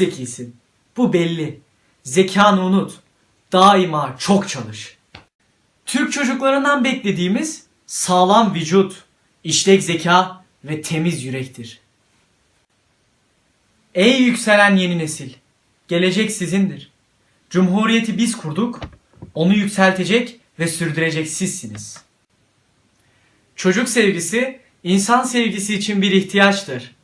zekisin. Bu belli. Zekanı unut. Daima çok çalış. Türk çocuklarından beklediğimiz sağlam vücut, işlek zeka ve temiz yürektir. Ey yükselen yeni nesil, gelecek sizindir. Cumhuriyeti biz kurduk, onu yükseltecek ve sürdürecek sizsiniz. Çocuk sevgisi, insan sevgisi için bir ihtiyaçtır.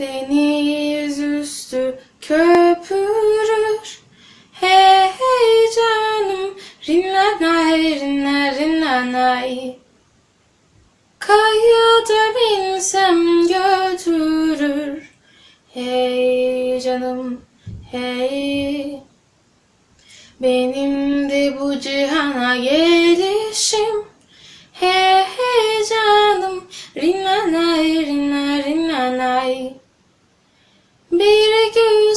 tenir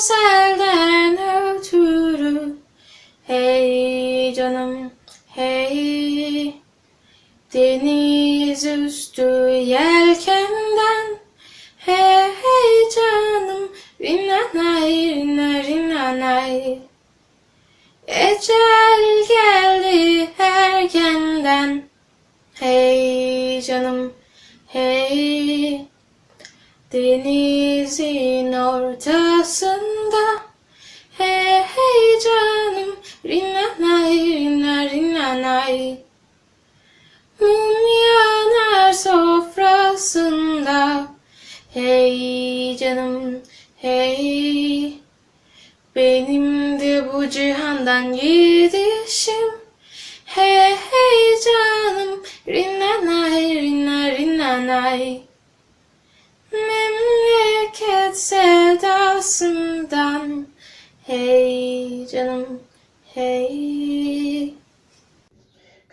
bir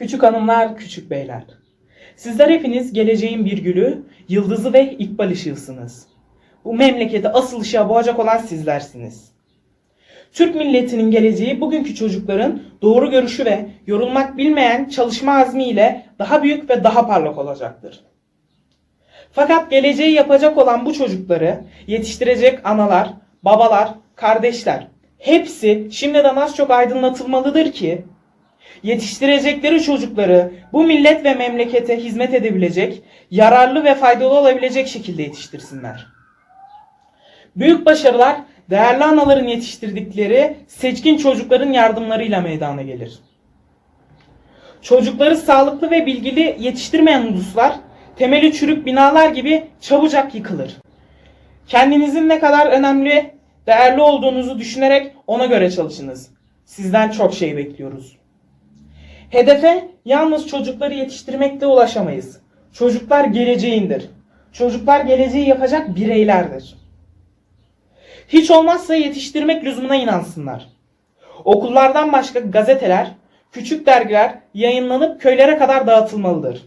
Küçük hanımlar, küçük beyler. Sizler hepiniz geleceğin bir gülü, yıldızı ve ikbal ışığısınız. Bu memleketi asıl ışığa boğacak olan sizlersiniz. Türk milletinin geleceği bugünkü çocukların doğru görüşü ve yorulmak bilmeyen çalışma azmiyle daha büyük ve daha parlak olacaktır. Fakat geleceği yapacak olan bu çocukları yetiştirecek analar, babalar, kardeşler hepsi şimdiden az çok aydınlatılmalıdır ki yetiştirecekleri çocukları bu millet ve memlekete hizmet edebilecek, yararlı ve faydalı olabilecek şekilde yetiştirsinler. Büyük başarılar değerli anaların yetiştirdikleri seçkin çocukların yardımlarıyla meydana gelir. Çocukları sağlıklı ve bilgili yetiştirmeyen uluslar temeli çürük binalar gibi çabucak yıkılır. Kendinizin ne kadar önemli, değerli olduğunuzu düşünerek ona göre çalışınız. Sizden çok şey bekliyoruz. Hedefe yalnız çocukları yetiştirmekle ulaşamayız. Çocuklar geleceğindir. Çocuklar geleceği yapacak bireylerdir. Hiç olmazsa yetiştirmek lüzumuna inansınlar. Okullardan başka gazeteler, küçük dergiler yayınlanıp köylere kadar dağıtılmalıdır.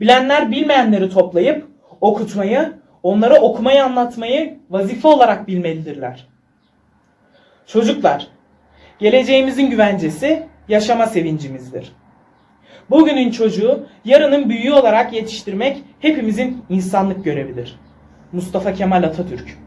Bilenler bilmeyenleri toplayıp okutmayı, onlara okumayı anlatmayı vazife olarak bilmelidirler. Çocuklar, geleceğimizin güvencesi yaşama sevincimizdir. Bugünün çocuğu yarının büyüğü olarak yetiştirmek hepimizin insanlık görevidir. Mustafa Kemal Atatürk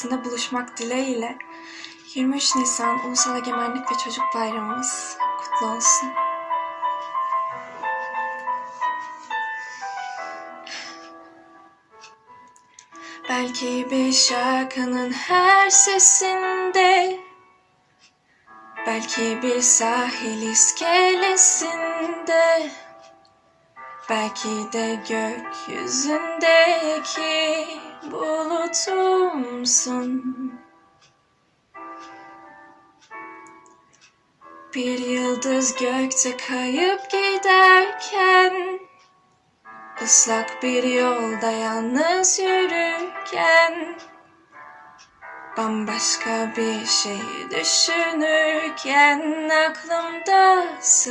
her nefesinde buluşmak dileğiyle 23 Nisan Ulusal Egemenlik ve Çocuk Bayramımız kutlu olsun. Belki bir şarkının her sesinde Belki bir sahil iskelesinde Belki de gökyüzündeki bulutumsun. Bir yıldız gökte kayıp giderken ıslak bir yolda yalnız yürürken Bambaşka bir şey düşünürken aklımdasın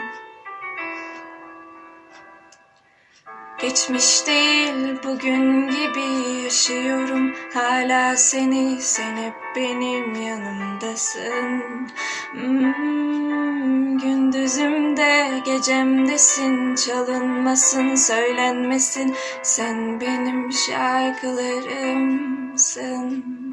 Geçmiş değil bugün gibi yaşıyorum. Hala seni sen hep benim yanımdasın. Hmm, Gündüzümde gecemdesin çalınmasın söylenmesin. Sen benim şarkılarımsın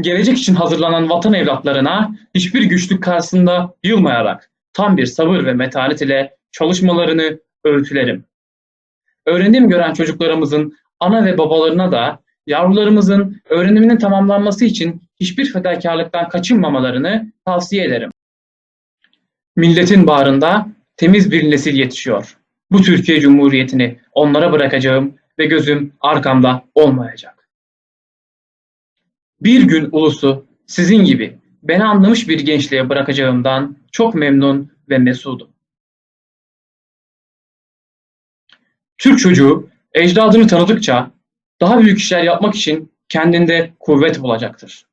gelecek için hazırlanan vatan evlatlarına hiçbir güçlük karşısında yılmayarak tam bir sabır ve metanet ile çalışmalarını öğütlerim. Öğrenim gören çocuklarımızın ana ve babalarına da yavrularımızın öğreniminin tamamlanması için hiçbir fedakarlıktan kaçınmamalarını tavsiye ederim. Milletin bağrında temiz bir nesil yetişiyor. Bu Türkiye Cumhuriyeti'ni onlara bırakacağım ve gözüm arkamda olmayacak. Bir gün ulusu sizin gibi beni anlamış bir gençliğe bırakacağımdan çok memnun ve mesudum. Türk çocuğu ecdadını tanıdıkça daha büyük işler yapmak için kendinde kuvvet bulacaktır.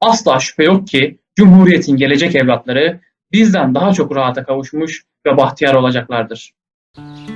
Asla şüphe yok ki Cumhuriyet'in gelecek evlatları bizden daha çok rahata kavuşmuş ve bahtiyar olacaklardır. İzmir'in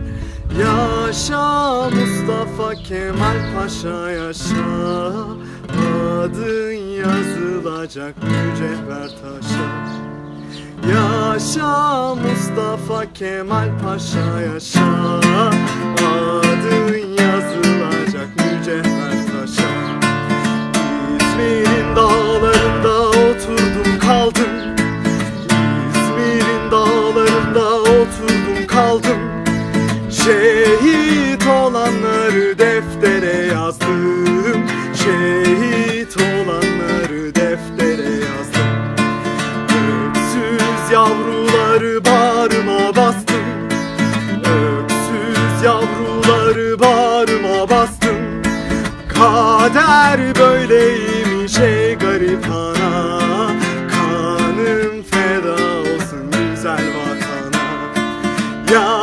Yaşa Mustafa Kemal Paşa yaşa. Adın yazılacak mücevher taşa Yaşa Mustafa Kemal Paşa yaşa. Adın yazılacak mücevher taşa İzmir'in dağlarında